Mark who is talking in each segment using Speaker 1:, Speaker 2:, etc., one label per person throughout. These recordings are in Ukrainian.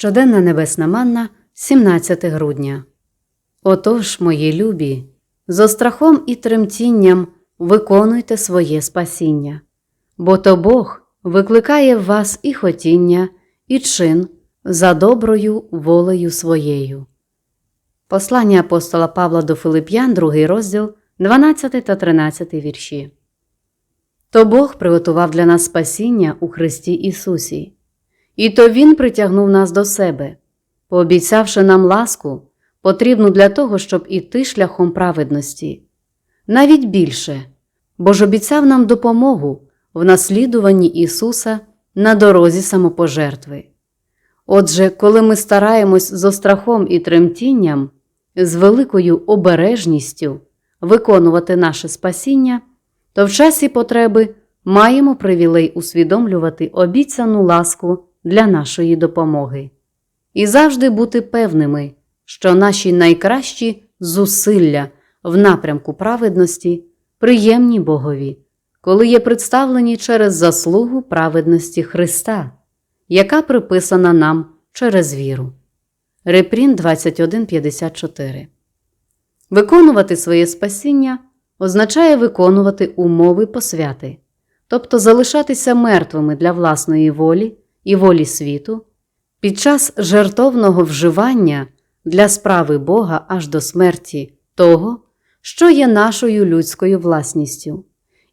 Speaker 1: Щоденна небесна манна, 17 грудня. Отож, мої любі, з острахом і тремтінням виконуйте своє спасіння, бо то Бог викликає в вас і хотіння, і чин за доброю волею своєю. Послання апостола Павла до Филип'ян, 2 розділ, 12 та 13 вірші. То Бог приготував для нас спасіння у Христі Ісусі, і то Він притягнув нас до себе, пообіцявши нам ласку, потрібну для того, щоб іти шляхом праведності, навіть більше, бо ж обіцяв нам допомогу в наслідуванні Ісуса на дорозі самопожертви. Отже, коли ми стараємось з острахом і тремтінням, з великою обережністю виконувати наше спасіння, то в часі потреби маємо привілей усвідомлювати обіцяну ласку для нашої допомоги і завжди бути певними, що наші найкращі зусилля в напрямку праведності приємні Богові, коли є представлені через заслугу праведності Христа, яка приписана нам через віру. Репрін 21.54 Виконувати своє спасіння означає виконувати умови посвяти, тобто залишатися мертвими для власної волі і волі світу під час жертовного вживання для справи Бога аж до смерті того, що є нашою людською власністю,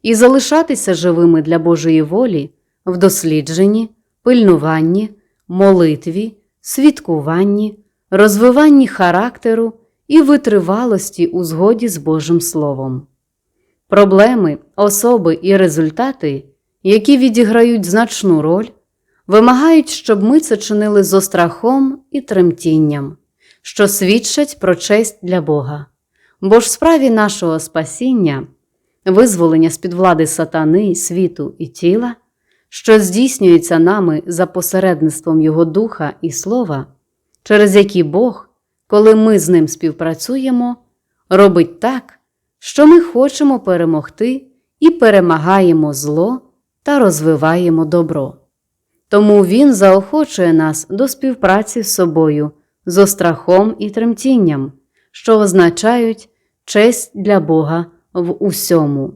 Speaker 1: і залишатися живими для Божої волі в дослідженні, пильнуванні, молитві, свідкуванні, розвиванні характеру і витривалості у згоді з Божим Словом. Проблеми, особи і результати, які відіграють значну роль, вимагають, щоб ми це чинили з острахом і тремтінням, що свідчать про честь для Бога. Бо ж в справі нашого спасіння, визволення з під влади сатани, світу і тіла, що здійснюється нами за посередництвом Його Духа і Слова, через які Бог, коли ми з ним співпрацюємо, робить так, що ми хочемо перемогти і перемагаємо зло та розвиваємо добро. Тому Він заохочує нас до співпраці з собою з острахом і тремтінням, що означають честь для Бога в усьому.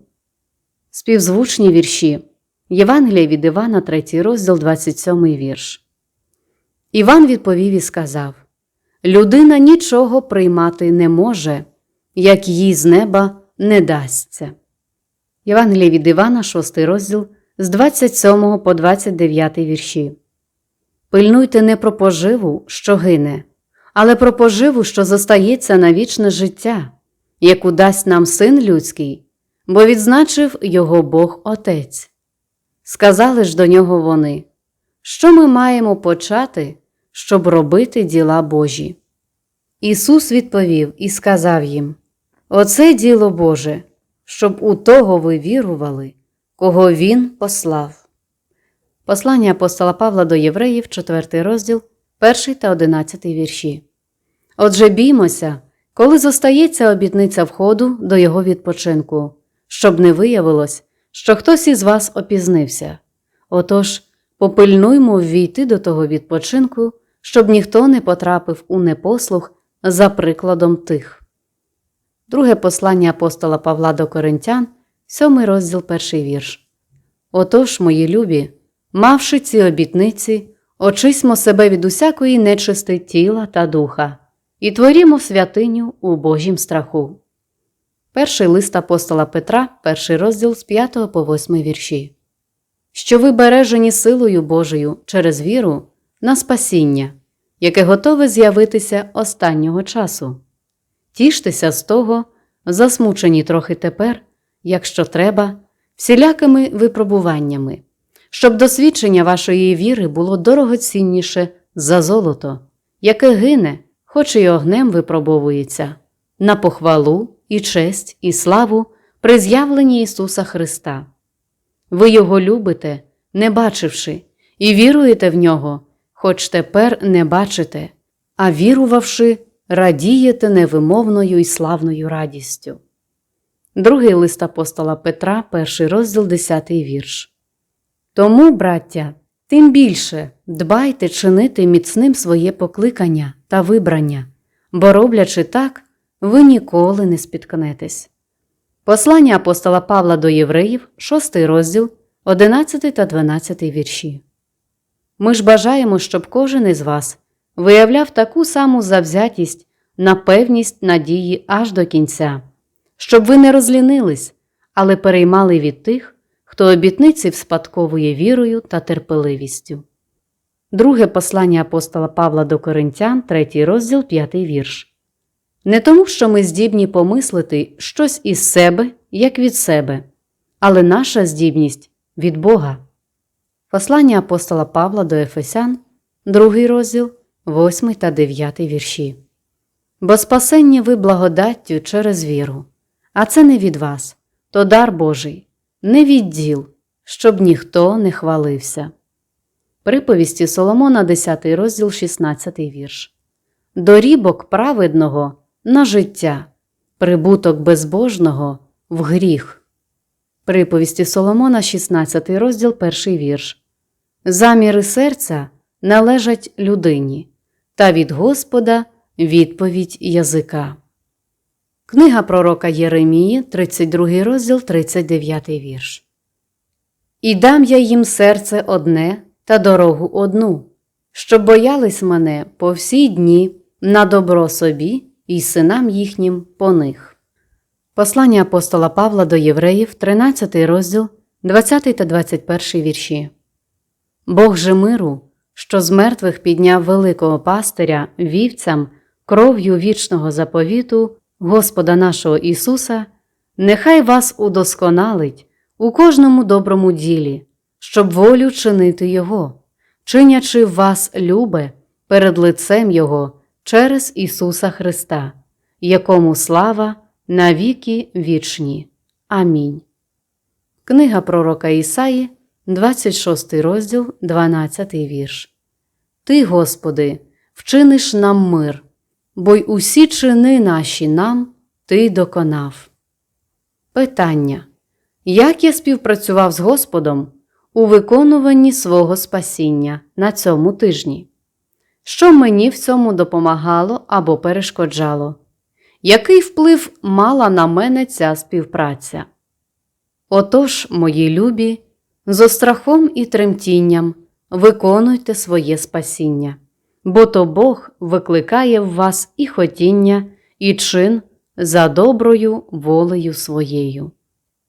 Speaker 1: Співзвучні вірші Євангелія від Івана, 3 розділ, 27 вірш. Іван відповів і сказав: Людина нічого приймати не може, як їй з неба не дасться. Євангелія від Івана, 6 розділ з 27 по 29 вірші. Пильнуйте не про поживу, що гине, але про поживу, що зостається на вічне життя, яку дасть нам син людський, бо відзначив його Бог Отець. Сказали ж до нього вони, що ми маємо почати, щоб робити діла Божі. Ісус відповів і сказав їм: Оце діло Боже, щоб у того ви вірували, кого Він послав. Послання апостола Павла до Євреїв, 4 розділ, 1 та 11 вірші. Отже, біймося, коли зостається обітниця входу до його відпочинку, щоб не виявилось, що хтось із вас опізнився. Отож, попильнуймо ввійти до того відпочинку, щоб ніхто не потрапив у непослух за прикладом тих. Друге послання апостола Павла до Коринтян, 7 розділ перший вірш. Отож, мої любі, мавши ці обітниці, очисьмо себе від усякої нечисти тіла та духа і творімо святиню у Божім страху. Перший лист апостола Петра, перший розділ з 5 по 8 вірші. Що ви бережені силою Божою через віру на спасіння, яке готове з'явитися останнього часу. Тіштеся з того, засмучені трохи тепер, якщо треба, всілякими випробуваннями, щоб досвідчення вашої віри було дорогоцінніше за золото, яке гине, хоч і огнем випробовується, на похвалу і честь, і славу при з'явленні Ісуса Христа. Ви Його любите, не бачивши, і віруєте в нього, хоч тепер не бачите, а вірувавши, радієте невимовною і славною радістю. Другий лист апостола Петра, перший розділ, 10 вірш. Тому, браття, Тим більше дбайте чинити міцним своє покликання та вибрання, бо роблячи так, ви ніколи не спіткнетесь. Послання апостола Павла до Євреїв, 6 розділ, 11 та 12 вірші. Ми ж бажаємо, щоб кожен із вас виявляв таку саму завзятість на певність надії аж до кінця, щоб ви не розлінились, але переймали від тих, хто обітниці вспадковує вірою та терпеливістю. Друге послання апостола Павла до Коринтян, 3 розділ, 5 вірш. Не тому, що ми здібні помислити щось із себе, як від себе, але наша здібність від Бога. Послання апостола Павла до Ефесян, 2 розділ, 8 та 9 вірші. Бо спасення ви благодаттю через віру, а це не від вас, то дар Божий, не від діл, щоб ніхто не хвалився. Приповісті Соломона, 10 розділ, 16 вірш. Дорібок праведного на життя, прибуток безбожного в гріх. Приповісті Соломона, 16 розділ, 1 вірш. Заміри серця належать людині, та від Господа відповідь язика. Книга пророка Єремії, 32 розділ, 39 вірш. І дам я їм серце одне та дорогу одну, щоб боялись мене по всі дні на добро собі і синам їхнім по них. Послання апостола Павла до Євреїв, 13 розділ, 20 та 21 вірші. Бог же миру, що з мертвих підняв великого пастиря вівцям кров'ю вічного заповіту Господа нашого Ісуса, нехай вас удосконалить у кожному доброму ділі, щоб волю чинити Його, чинячи вас любе перед лицем Його через Ісуса Христа, якому слава навіки вічні. Амінь. Книга пророка Ісаї, 26 розділ, 12 вірш. Ти, Господи, вчиниш нам мир, бо й усі чини наші нам Ти доконав. Питання. Як я співпрацював з Господом у виконуванні свого спасіння на цьому тижні? Що мені в цьому допомагало або перешкоджало? Який вплив мала на мене ця співпраця? Отож, мої любі, з острахом і тремтінням виконуйте своє спасіння, бо то Бог викликає в вас і хотіння, і чин за доброю волею своєю.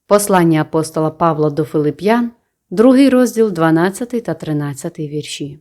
Speaker 1: Послання апостола Павла до Филип'ян, 2 розділ 12 та 13 вірші.